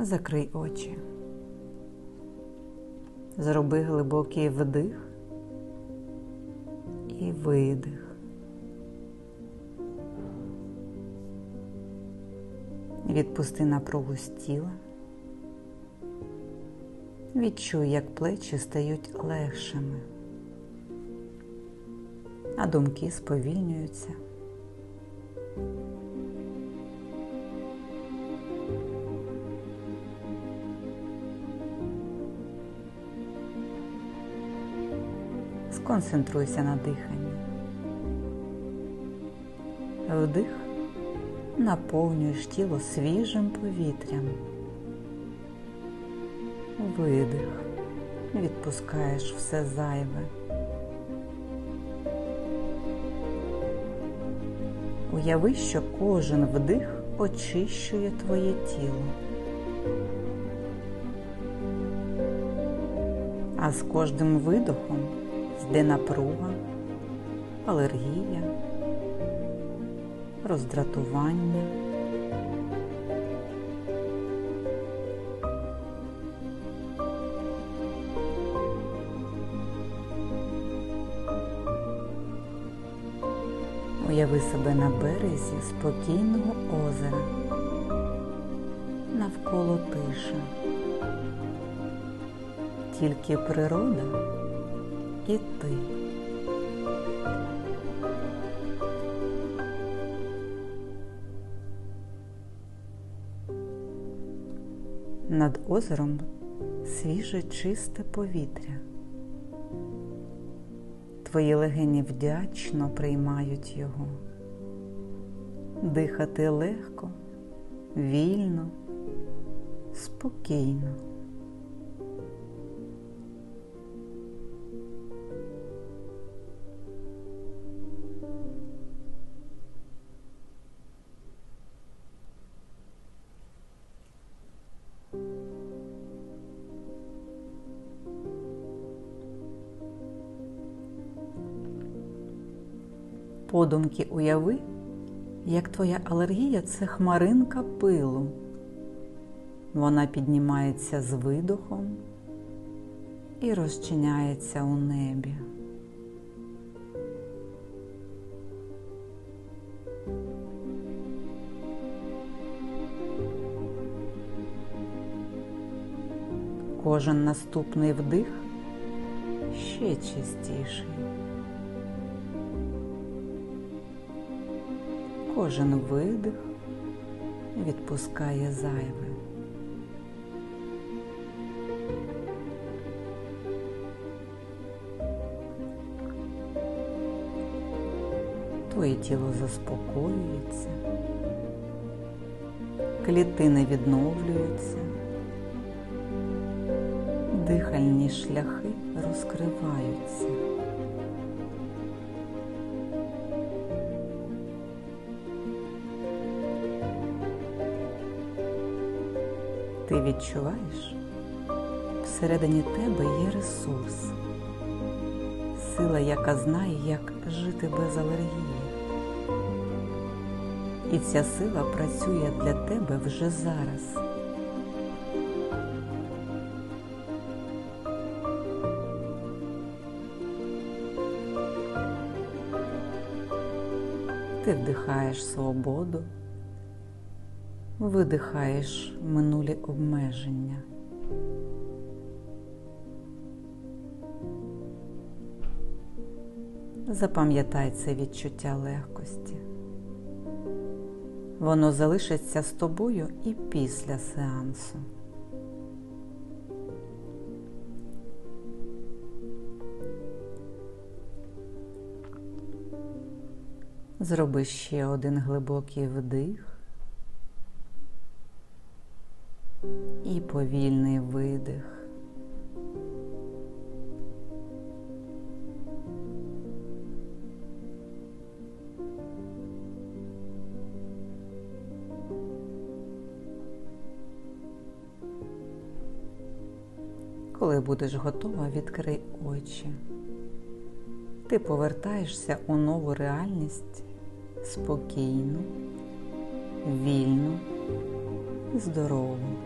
Закрий очі. Зроби глибокий вдих і видих. Відпусти напругу з тіла. Відчуй, як плечі стають легшими, а думки сповільнюються. Сконцентруйся на диханні. Вдих наповнюєш тіло свіжим повітрям. Видих. Відпускаєш все зайве. Уяви, що кожен вдих очищує твоє тіло. А з кожним видохом йде напруга, алергія, роздратування. Уяви себе на березі спокійного озера, навколо тиша, тільки природа і ти. Над озером свіже чисте повітря. Твої легені вдячно приймають його. Дихати легко, вільно, спокійно. Подумки уяви, як твоя алергія це хмаринка пилу. Вона піднімається з видохом і розчиняється у небі. Кожен наступний вдих ще чистіший. Кожен видих відпускає зайве. Твоє тіло заспокоюється, клітини відновлюються, дихальні шляхи розкриваються. Ти відчуваєш, всередині тебе є ресурс, сила, яка знає, як жити без алергії. І ця сила працює для тебе вже зараз. Ти вдихаєш свободу видихаєш минулі обмеження. Запам'ятай це відчуття легкості. Воно залишиться з тобою і після сеансу. Зроби ще один глибокий вдих. І повільний видих. Коли будеш готова, відкрий очі. Ти повертаєшся у нову реальність спокійну, вільну, здорову.